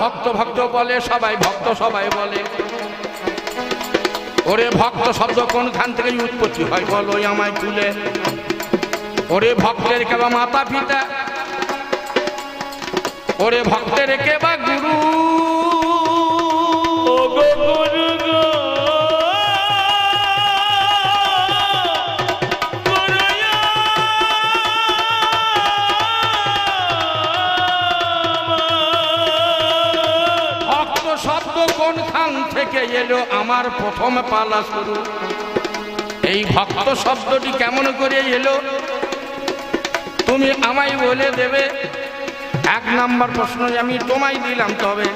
ভক্ত ভক্ত বলে, সবাই ভক্ত সবাই বলে। ওরে ভক্ত শব্দ কোনখান থেকে উৎপত্তি হয় বলো আমায় তুলে। ওরে ভক্তের কেবা মাতা পিতা। ওরে ভক্তের কেবা গুরু। কোনখান থেকে এলো আমার প্রথম পালা শুরু? এই ভক্ত শব্দটি কেমন করে এলো? তুমি আমায় বলে দেবে। এক নম্বর প্রশ্ন আমি তোমায় দিলাম তবে।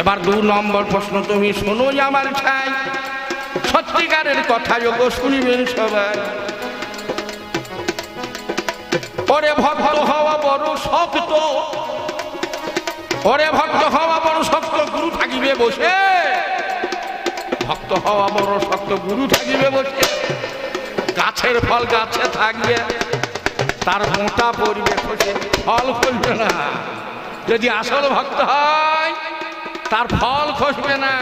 এবার দু নম্বর প্রশ্ন তুমি শোনো আমার ছাই সত্যিকারের কথা যোগ শুনিবেন সবাই। পরে ভক্ত হওয়া বড় শক্ত। ওরে ভক্ত হওয়া বড় শক্ত গুরু থাকিবে বসে। ভক্ত হওয়া বড় শক্ত গুরু থাকিবে বসে। গাছের ফল গাছে থাকবে, তার মোটা পড়বে খসে ফল খসবে না। যদি আসল ভক্ত হয়, তার ফল খসবে না।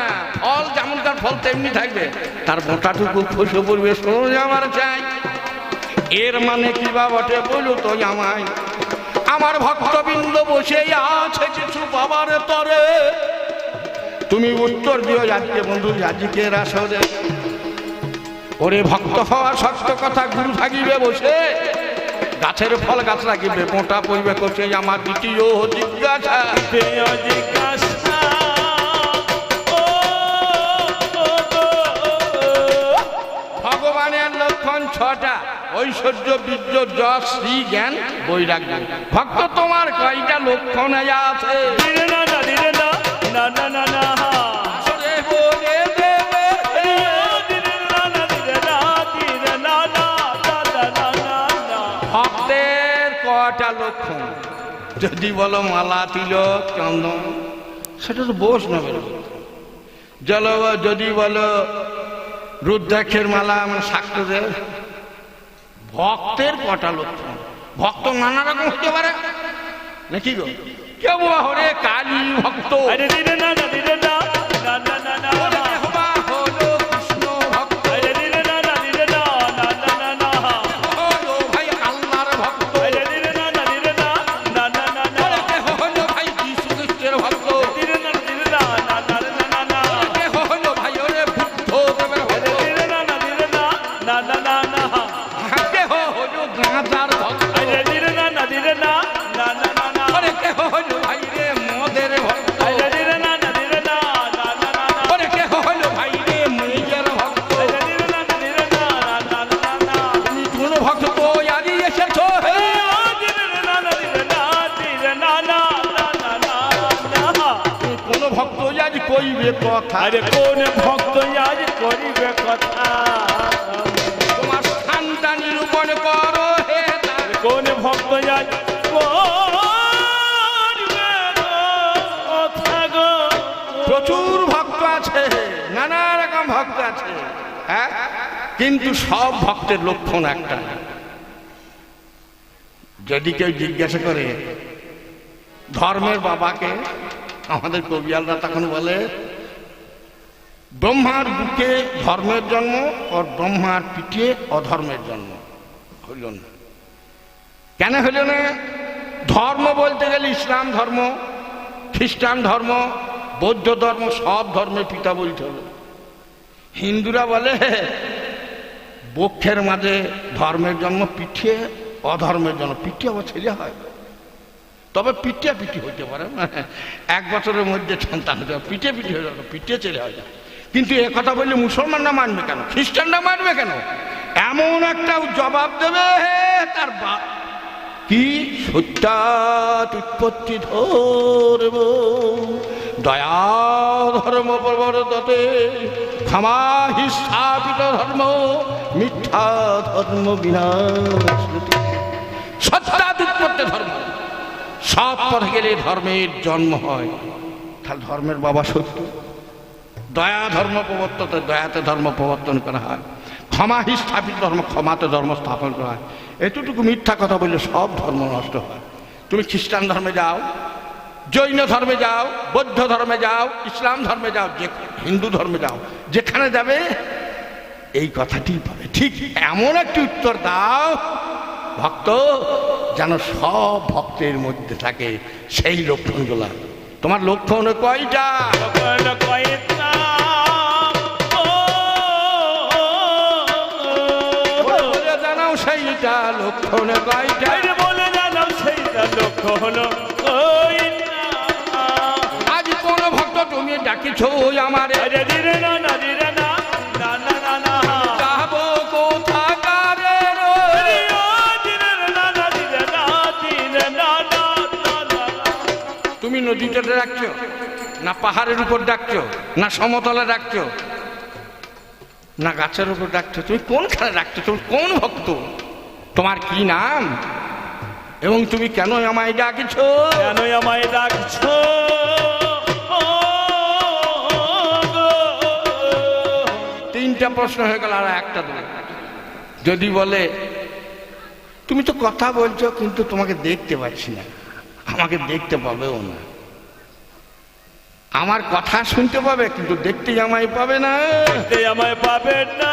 ফল যেমন তার ফল তেমনি থাকবে, তার মোটাটুকু খসে পড়বে শোনো আমার চাই। এর মানে কি বা বটে বলো তো আমায় আমার ভক্তবৃন্দ বসে আছে কিছু বাবার তরে। তুমি উত্তর দিও আজকে বন্ধু আজকে আসরে ওরে ভক্ত হওয়ার সত্য কথা গুরু থাকিবে বসে। গাছের ফল গাছ রাখিবে মোটা পরিবে করছে আমার দ্বিতীয় জিজ্ঞাসা। ভগবানের লক্ষণ ছটা। ঐশ্বর্য বীর্য যশ শ্রী জ্ঞান বৈরাগ্য ভক্ত তোমার কয়টা লক্ষণ আছে বলে দেবে ভক্তের কটা লক্ষণ যদি বলো মালা তিলক চন্দন সেটা তো বৈষ্ণবের জল যদি বলো রুদ্রাক্ষের মালা আমার সাক্ষ্য দেব ভক্তের কটা লক্ষণ ভক্ত নানা রকম হতে পারে। নাকি গো? কেউ হরে কালী ভক্ত। কইবে কথা। আরে কোন ভক্ত আজ করিবে কথা? তোমার স্থানটা নিরূপণ করো হে কোন ভক্ত আজ করিবে কথা গো? প্রচুর ভক্ত আছে নানা রকম ভক্ত আছে। হ্যাঁ? কিন্তু সব ভক্তের লক্ষণ একটা। যদি কেউ জিজ্ঞাসা করে ধর্মের বাবাকে আমাদের কবিয়ালরা তখন বলে, ব্রহ্মার বুকে ধর্মের জন্ম আর ব্রহ্মার পিঠে অধর্মের জন্ম। হইল না। কেন হইল না? ধর্ম বলতে গেলে ইসলাম ধর্ম, খ্রিস্টান ধর্ম, বৌদ্ধ ধর্ম, সব ধর্মের পিতা বলতে হবে। হিন্দুরা বলে, বক্ষের মাঝে ধর্মের জন্ম, পিঠে অধর্মের জন্ম। পিঠে আবার ছেলে হয়। তবে পিঠে পিঠি হইতে পারে। এক বছরের মধ্যে সন্তান হতে পারে পিঠে পিঠে হয়ে যাবে পিঠে ছেলে হয়ে যায় কিন্তু এ কথা বললে মুসলমানরা মানবে কেন? খ্রিস্টানরা মানবে কেন? এমন একটা জবাব দেবে তার বা কি সত্যাত উৎপত্তি ধরব দয়া ধর্ম প্রবর্ততে ক্ষমাহি স্থাপিত ধর্ম, মিথ্যা ধর্ম বিনাশ সত্যাত উৎপত্তি ধর্ম। সব পথে গেলে ধর্মের জন্ম হয়। তাহলে ধর্মের বাবা সত্য। দয়া ধর্ম প্রবর্তন দয়াতে ধর্ম প্রবর্তন করা হয়। ক্ষমাহি স্থাপিত ধর্ম, ক্ষমাতে ধর্ম স্থাপন করা হয়। এতটুকু মিথ্যা কথা বললে সব ধর্ম নষ্ট হয়। তুমি খ্রিস্টান ধর্মে যাও, জৈন ধর্মে যাও, বৌদ্ধ ধর্মে যাও, ইসলাম ধর্মে যাও, যে হিন্দু ধর্মে যাও, যেখানে যাবে, এই কথাটি পাবে ঠিক এমন একটি উত্তর দাও ভক্ত যেন সব ভক্তের মধ্যে থাকে সেই লক্ষণগুলা তোমার লক্ষণ কয়টা? জানাও সেইটা লক্ষণ কয়টা? বলে জানাও সেইটা আজ কোন ভক্ত তুমি ডাকিছ আমারে? না নদীতে ডাকছো না পাহাড়ের উপর ডাকছো? না সমতলে ডাকছো? না গাছের উপর ডাকছো? তুমি কোনখানে ডাকছো? তুমি কোন ভক্ত? তোমার কি নাম? এবং তুমি কেন আমায় ডাকিছো? কেন আমায় ডাকছো। তিনটা প্রশ্ন হয়ে গেল আর একটা দেবে যদি বলে তুমি তো কথা বলছো কিন্তু তোমাকে দেখতে পাচ্ছি না। আমাকে দেখতে পাবেও না। আমার কথা শুনতে পাবে কিন্তু দেখতে আমায় পাবে না। দেখতে আমায় পাবে না।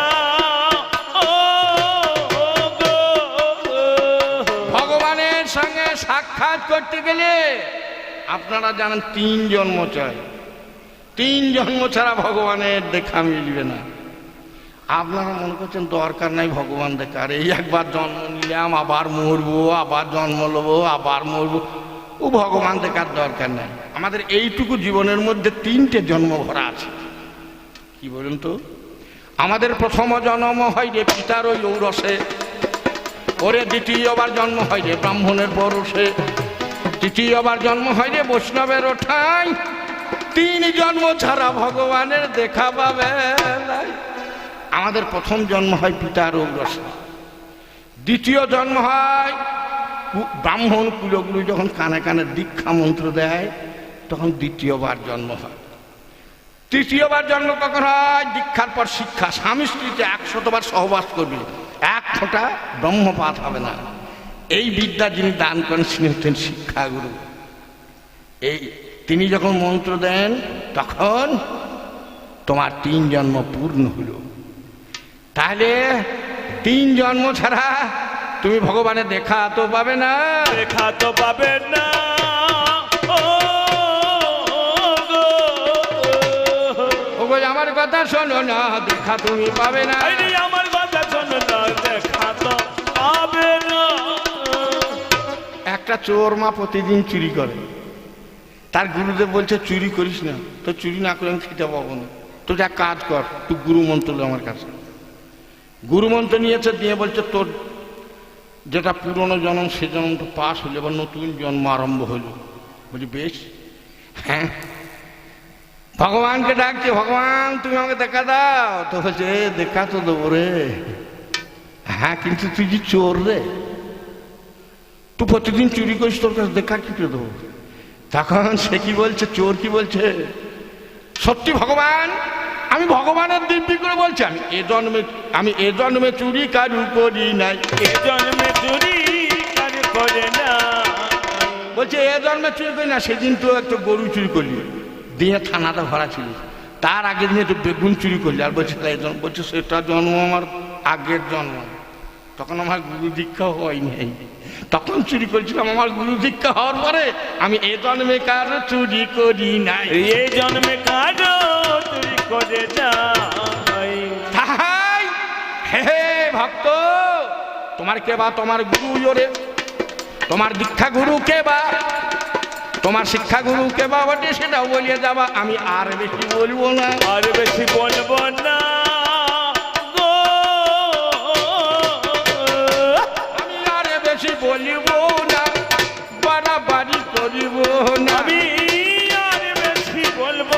ভগবানের সঙ্গে সাক্ষাৎ করতে গেলে আপনারা জানেন তিন জন্ম চাই। তিন জন্ম ছাড়া ভগবানের দেখা মিলবে না। আপনারা মনে করছেন দরকার নাই ভগবান দেখার। এই একবার জন্ম নিলাম আবার মরবো আবার জন্ম নেব আবার মরবো। ও ভগবান দেখার দরকার নাই। আমাদের এইটুকু জীবনের মধ্যে তিনটে জন্ম ভরা আছে। কি বলুন তো? আমাদের প্রথম জন্ম হয় রে পিতার ওই ঔরসে। ওরে দ্বিতীয়বার জন্ম হয় রে ব্রাহ্মণের পরশে। তৃতীয়বার জন্ম হয় রে বৈষ্ণবের ওঠাই তিন জন্ম ছাড়া ভগবানের দেখা পাবে। আমাদের প্রথম জন্ম হয় পিতার ঔরসে। দ্বিতীয় জন্ম হয় ব্রাহ্মণ কুলগুলো যখন কানে কানে দীক্ষা মন্ত্র দেয়, তখন দ্বিতীয়বার জন্ম হয়। তৃতীয়বার জন্ম কখন হয়? দীক্ষার পর শিক্ষা। স্বামী স্ত্রীতে একশতবার সহবাস করবে। এক ফোঁটা ব্রহ্মপাত হবে না। এই বিদ্যা যিনি দান করেন, তিনি হচ্ছেন শিক্ষাগুরু। এই তিনি যখন মন্ত্র দেন, তখন তোমার তিন জন্ম পূর্ণ হলো। তাহলে তিন জন্ম ছাড়া তুমি ভগবানের দেখা তো পাবে না। দেখা তো পাবে না। আমার কথা শোনো না দেখা তুমি পাবে না। আমার কথা শোনো না দেখা তো পাবে না। একটা চোর মা প্রতিদিন চুরি করে। তার গুরুদেব বলছে চুরি করিস না তো চুরি না করে আমি খেতে পাবো না। তো যা কাজ কর তুই গুরু মন্ত্র আমার কাছে। গুরু মন্ত্র নিয়েছে দিয়ে বলছে তোর যেটা পুরনো জন্ম, সে জন্ম তো পাস হলো এবার নতুন জন্ম আরম্ভ হলো বলছি বেশ হ্যাঁ ভগবানকে ডাকছে, ভগবান, তুমি আমাকে দেখা দাও। তো বলছে দেখা তো দেবো রে। হ্যাঁ কিন্তু তুই যে চোর রে তুই প্রতিদিন চুরি করিস, তোর কাছে দেখা কি করে দেবো? তখন সে কি বলছে, চোর কি বলছে, সত্যি ভগবান আমি ভগবানের দিব্যি করে বলছি আমি এ জন্মে আমি এ জন্মে চুরি কারু করি নাই। এ জন্মে চুরি কার করে না বলছে এ জন্মে চুরি করি না সেদিন তো একটা গরু চুরি করলি। দিয়ে থানাটা ভরা ছিল। তার আগের দিনে তো বেগুন চুরি করলি। আর বলছে তাই জন্ম বলছে সেটা জন্ম আমার আগের জন্ম। তখন আমার গুরু দীক্ষা হয়নি তখন চুরি করেছিলাম আমার গুরু দীক্ষা হওয়ার পরে আমি এ জন্মে কার চুরি করি নাই। এই জন্মে কার করে নাই হে হে ভক্ত! তোমার কে বা তোমার গুরু ওরে? তোমার দীক্ষা গুরু কে বা? তোমার শিক্ষা গুরু কে বা? বটে সেটাও বলিয়ে যাবা। আমি আর বেশি বলব না। আর বেশি বলব না। আমি আর বেশি বলিব না। বাড়াবাড়ি করিব না। আমি আর বেশি বলব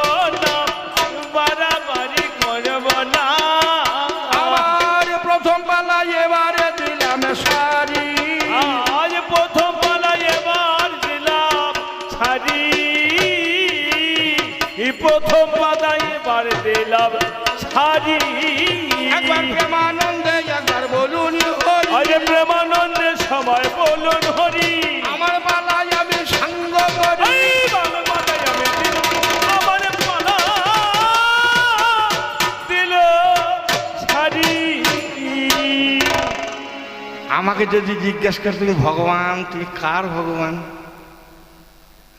আমাকে যদি জিজ্ঞেস করে তুমি ভগবান তুমি কার ভগবান?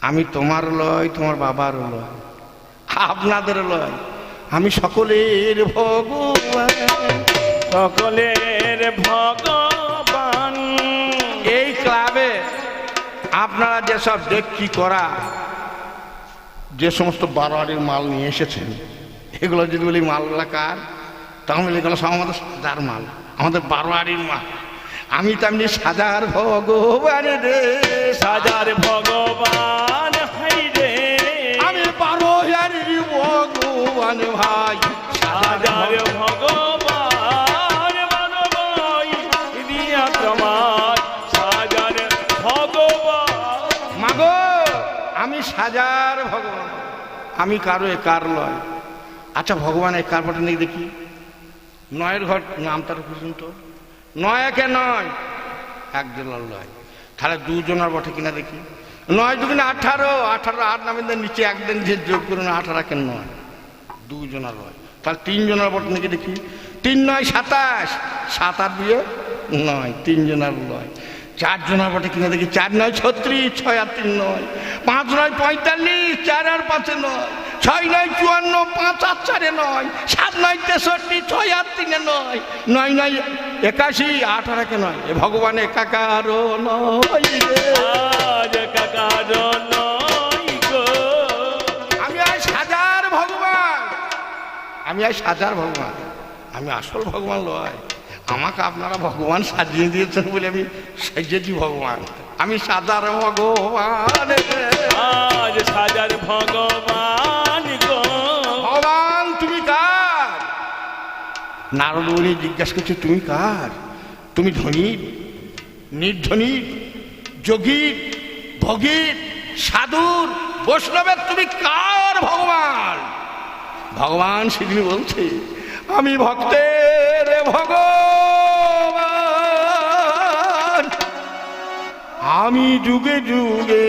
আমি তোমার লয় তোমার বাবার লয় আপনাদের লয়। আমি সকলের ভগবান সকলের ভগবান। এই ক্লাবে আপনারা যেসব দেখি করা যে সমস্ত বারোয়ারির মাল নিয়ে এসেছেন এগুলো যদি বলি মালগুলা কার তখন বলি এগুলো সব আমাদের সাজার মাল আমাদের বারোয়ারির মাল। আমি তেমনি সাজার ভগবান রে। সাজার ভগবান হাই রে। আমি পারো ভগবান ভাই। সাজার ভগবান মানবাই দিয়া তোমার সাজার ভগবান। মাগো আমি সাজার ভগবান। আমি কারও এ কার লয়। আচ্ছা ভগবান এ কার বটে নেই দেখি? নয়ের ঘর নাম তার পর্যন্ত নয় একে নয়। একজনের লয়। তাহলে দুজনের বটে কিনা দেখি। নয় দুগুণে আঠারো আঠারো আট নামের নিচে একদিন যে যোগ করুন, আঠারো কেন নয়। দুজনের লয়। তাহলে তিনজনের বটে নাকি দেখি? তিন নয়, সাতাশ। সাত আট দিয়ে নয়, তিনজনের লয়। চার জনের বটে কিনা দেখি? চার নয়, ছত্রিশ, ছয় আর তিন নয়। পাঁচ নয়, পঁয়তাল্লিশ, চার আর পাঁচে নয়। ছয় নয় চুয়ান্ন পাঁচ আর চারে নয় সাত নয় তেষট্টি ছয় আর তিনে নয় নয় নয় একাশি আট আর একে নয়। এ ভগবান একাকার নয় আমি আজ হাজার ভগবান। আমি আজ হাজার ভগবান। আমি আসল ভগবান লয় আমাকে আপনারা ভগবান সাজিয়ে দিয়েছেন বলে আমি সেজেছি ভগবান। আমি সাজার ভগবান। সাজার ভগবান ভগবান, তুমি কার? নারদ মুনি জিজ্ঞাসা করছে, তুমি কার? তুমি ধনী, নির্ধনী সাধুর, বৈষ্ণবের, তুমি কার ভগবান? ভগবান সেদিন বলছে, আমি ভক্তের ভগবান। আমি যুগে যুগে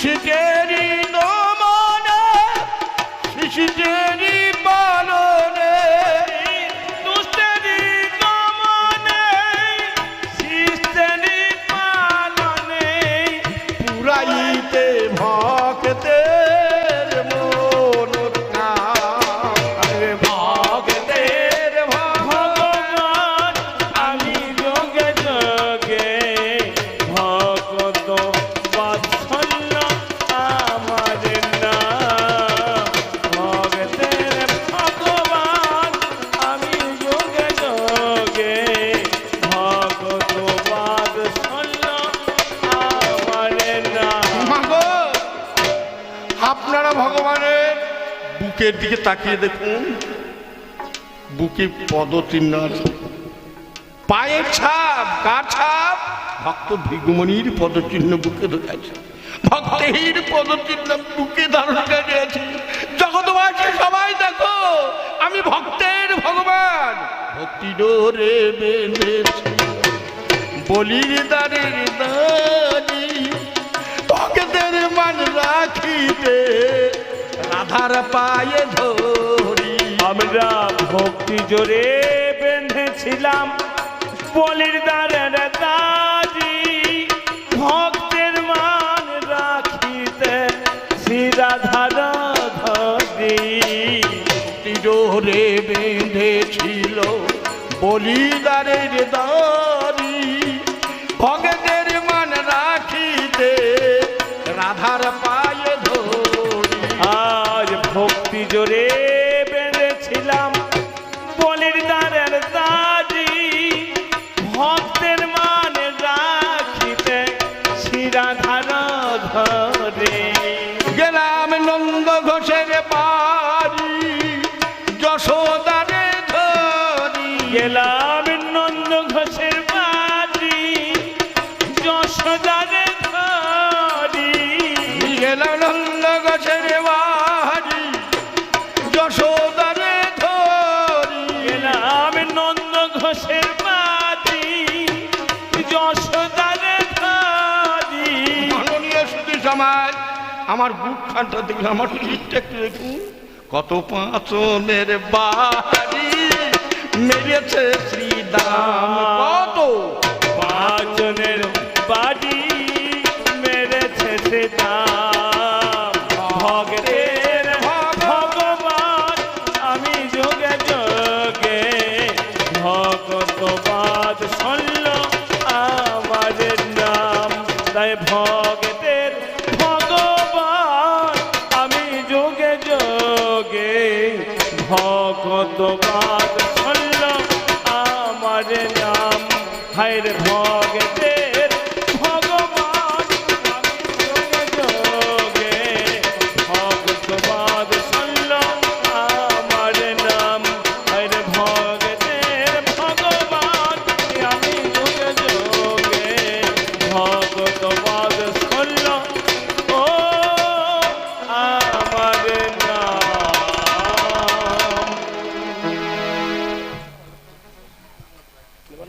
দুষেরি দমনে শিশুটেরি পালনে। পুরাইতে ভক্তের মন ভক্তের ভগবান আমি যোগে তাকিয়ে দেখুন, বুকে পদচিহ্ন আছে পায়ের ছাপ, কার ছাপ? ভক্ত ভিগুমণির পদচিহ্ন বুকে ঢুকেছে ভক্তের পদচিহ্ন বুকে ধারণ করে আছে জগৎবাসী সবাই দেখো, আমি ভক্তের ভগবান। ভক্তি ডোরে বেঁধেছি, বলির দারের দানি ভক্তের মান রাখিতে রাধার পায়ে ধরি। আমরা ভক্তি জোরে বেঁধেছিলাম বলির দ্বারের দাজি ভক্তের মান রাখিতে শ্রীরাধার ধরি তীরে বেঁধেছিল বলিদারের দারি ভক্তের জোরে। আমার বুক খানটা দেখলে আমার পিঠটা একটু দেখুন। কত পাঁচনের বাড়ি মেরেছে শ্রীদাম কত? পাঁচনের বাড়ি মেরেছে সে হায় রে ভগতে